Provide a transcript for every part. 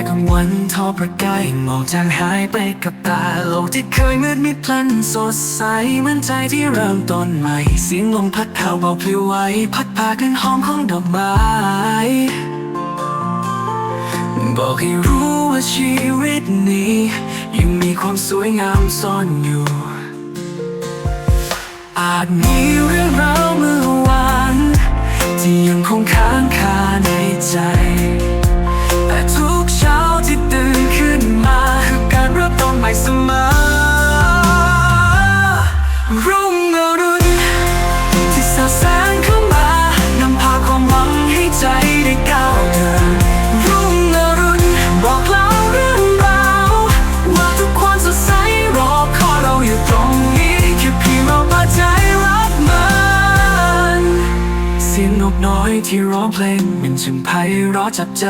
กของวันทอประกายหมอกจางหายไปกับตาโลกที่เคยมืดมิดพลันสดใสเหมือนใจที่เริ่มต้นใหม่ เสียงลมพัดเผาเบาพลิวไหวพัดพากันหอมของดอกไม้บอกให้รู้ว่าชีวิตนี้ ยังมีความสวยงามซ่อนอยู่ อาจมีเรื่องราวเมื่อวาน ที่ยังคงค้างคาในใจ กน้อยที่ร้องเพลงมันช่างไพเราะจับใจ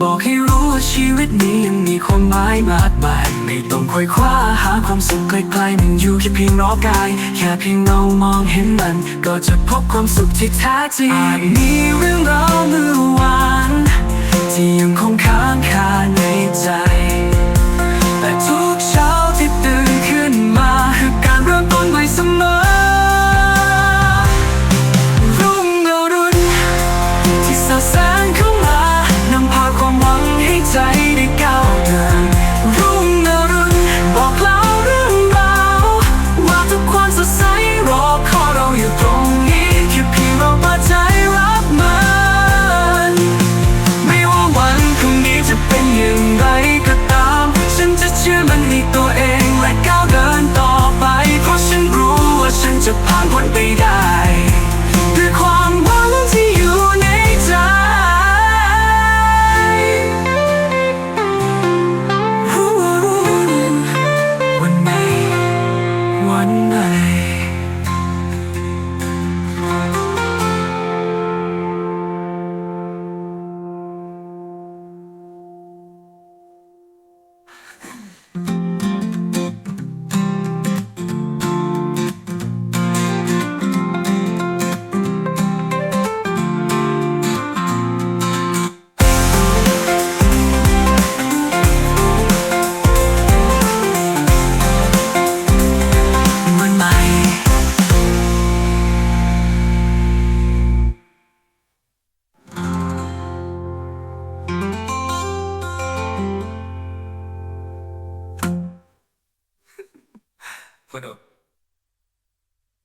บอกให้รู้ว่าชีวิตนี้ยังมีความหมายมากมายไม่ต้องคอยคว้าหาความสุขไกลๆมันอยู่แค่เพียงรอบกาย แค่เพียงเรามองเห็นมัน ก็จะพบความสุขที่แท้จริงมีเรื่องราว เอ Widow